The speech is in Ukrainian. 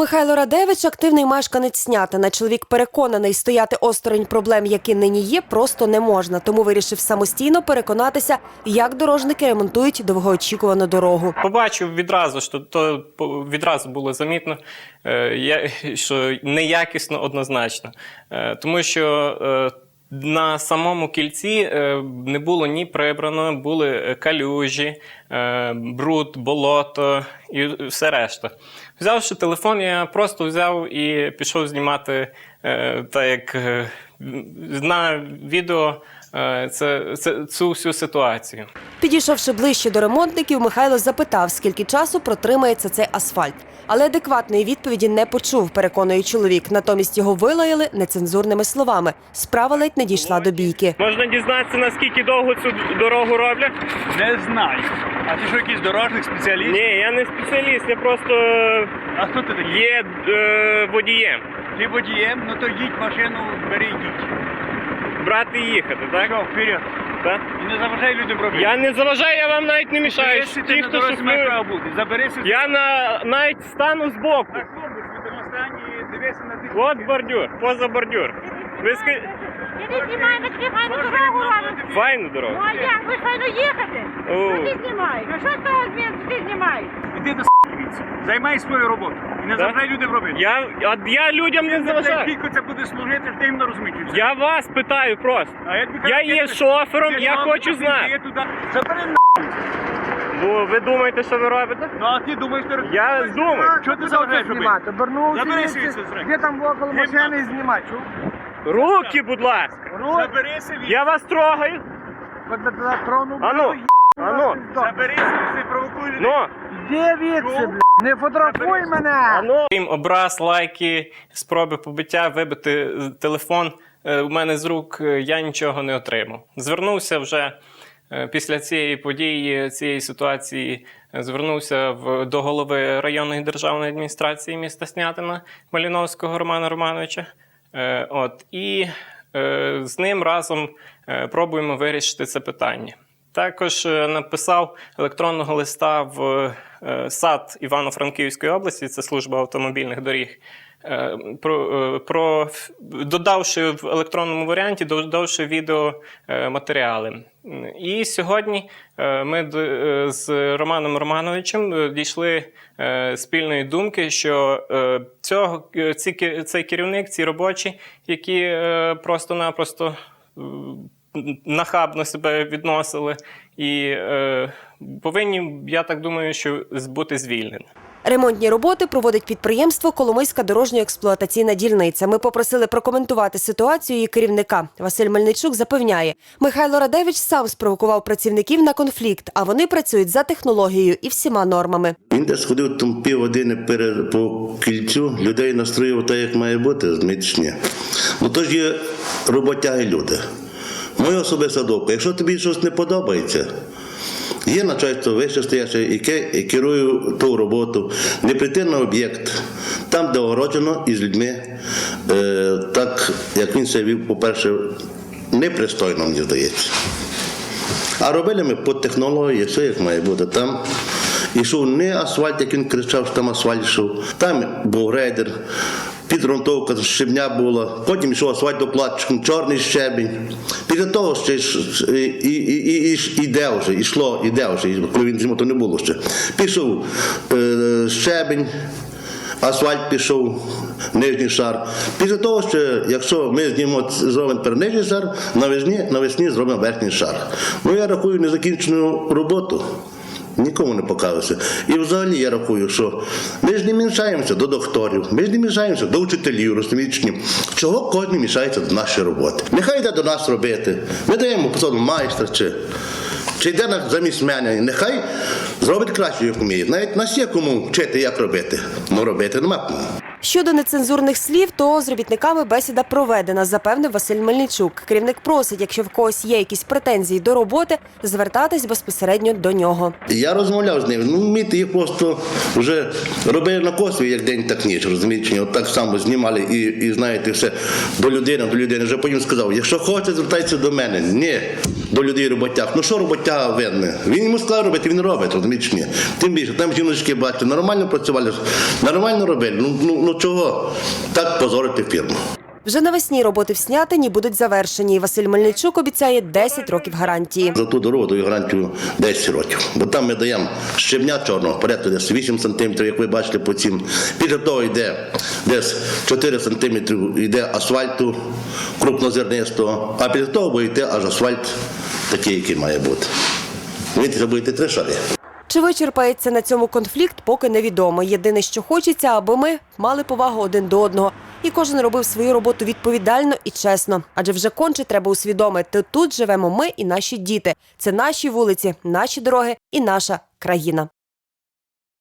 Михайло Радевич активний мешканець Снятина. Чоловік переконаний, стояти осторонь проблем, які нині є, просто не можна. Тому вирішив самостійно переконатися, як дорожники ремонтують довгоочікувану дорогу. Побачив відразу, що то відразу було замітно, е, що неякісно однозначно. Е, Тому що е, на самому кільці е, не було ні прибрано, були е, калюжі, е, бруд, болото і все решта. Взявши телефон, я просто взяв і пішов знімати так як на відео це, це, цю всю ситуацію. Підійшовши ближче до ремонтників, Михайло запитав, скільки часу протримається цей асфальт. Але адекватної відповіді не почув, переконує чоловік. Натомість його вилаяли нецензурними словами. Справа ледь не дійшла до бійки. Можна дізнатися, наскільки довго цю дорогу роблять? Не знаю. А ти що якийсь дорожник, спеціаліст? Ні, я не спеціаліст, я просто А хто ти такий? є е, водієм. Ти водієм, ну то їдь машину, бери їдь. Брати і їхати, так? Що, вперед. так? І не заважай людям робити. Я не заважаю, я вам навіть не мішаю. Якщо ти Ті, на хто дорозі має шофує- право бути, заберися. Я на навіть стану збоку. На клубу, в тому стані, дивися на тих. От бордюр, поза бордюр. Ви ска... Ти знімай, ви таки файну дорогу робите. Файну Ну дорогу. а як? Ви ж файно їхати. О. Ну ти знімаєш. Ну що того змін, що ти знімаєш? Іди до звідси. Займай свою роботу. І не заважай людям робити. Я, а я людям не заважаю. Скільки це буде служити, ти їм не розумієш. Я вас питаю просто. А я, тобі Я є ти- шофером, ти я хочу знати. туди. Забери на. Ну, ви думаєте, що ви робите? Ну а ти думаєш, ти Я думаю. Що ти заважаєш робити? знімати? Обернувся, Забери звідси, зрек. де там около машини і знімай. Чув? Руки, будь ласка. Заберися від. Я вас трогаю. От тронув. Ану, ну, ану, Заберися, ти провокуй людей. ну, Де відси, бля? Не фотографуй мене! ану. Їм образ, лайки, спроби побиття, вибити телефон е, у мене з рук, е, я нічого не отримав. Звернувся вже е, після цієї події, цієї ситуації, е, звернувся в, до голови районної державної адміністрації міста Снятина Маліновського Романа Романовича. Е, От, і е, з ним разом е, пробуємо вирішити це питання. Також е, написав електронного листа в САД Івано-Франківської області, це служба автомобільних доріг. е, Про, е, про додавши в електронному варіанті, додавши відеоматеріали. І сьогодні е, ми е, з Романом Романовичем е, дійшли е, спільної думки, що е, цього, е, цей керівник, ці робочі, які е, просто-напросто е, нахабно себе відносили, і е, повинні, я так думаю, що бути звільнені. Ремонтні роботи проводить підприємство Коломийська дорожньо-експлуатаційна дільниця. Ми попросили прокоментувати ситуацію її керівника. Василь Мельничук запевняє, Михайло Радевич сам спровокував працівників на конфлікт, а вони працюють за технологією і всіма нормами. Він десь ходив там півгодини перед по кільцю, людей настроював так, як має бути, розумієте, чи ні. Ну то ж є роботяги люди. Моя особиста думка, якщо тобі щось не подобається, є начальство вище стояче, яке керує ту роботу, не прийти на об'єкт, там, де огороджено із людьми, е, так як він себе вів, по-перше, непристойно, мені здається. А робили ми по технології, все як має бути. Там ішов не асфальт, як він кричав, що там асфальт йшов. Там був грейдер, підґрунтовка щебня була, потім йшов асфальт асфальтоплатчиком, чорний щебінь. Після того ще і, і, і, і, іде вже, ішло, іде вже, коли він зиму, то не було ще. Пішов е, щебень. Асфальт пішов, нижній шар. Після того, що якщо ми знімемо, зробимо тепер нижній шар, навесні, навесні зробимо верхній шар. Ну я рахую незакінчену роботу. Нікому не показується. І взагалі я рахую, що ми ж не мішаємося до докторів, ми ж не мішаємося до вчителів, розумієте. Чого кожен мішається до нашої роботи? Нехай йде до нас робити. Ми даємо посаду майстра чи, чи йде на- замість мене. Нехай зробить краще, як вміє. Навіть нас є кому вчити, як робити. Ну робити нема кому. Щодо нецензурних слів, то з робітниками бесіда проведена, запевнив Василь Мельничук. Керівник просить, якщо в когось є якісь претензії до роботи, звертатись безпосередньо до нього. Я розмовляв з ним. Ну, вмієте, їх просто вже робили на косві, як день, так ніч. Розумієте. От так само знімали і, і знаєте, все до людини, до людини. Вже потім сказав, якщо хочете, звертайтеся до мене. Ні. до людей роботяг. Ну що роботяга винне? Він йому сказав робити, він робить, розумієш ні. Тим більше, там жіночки бачите, нормально працювали, нормально робили. Ну, ну, ну чого так позорити фірму? Вже навесні роботи в Снятині будуть завершені. Василь Мельничук обіцяє 10 років гарантії. За ту дорогу даю гарантію 10 років. Бо там ми даємо щебня чорного, порядку десь 8 см, як ви бачите по цим. Після того йде десь 4 см йде асфальту крупнозернистого, а після того буде йти аж асфальт такий, який має бути. Ви будете три шари. Чи вичерпається на цьому конфлікт, поки невідомо. Єдине, що хочеться, аби ми мали повагу один до одного. І кожен робив свою роботу відповідально і чесно. Адже вже конче треба усвідомити. Тут живемо ми і наші діти. Це наші вулиці, наші дороги і наша країна.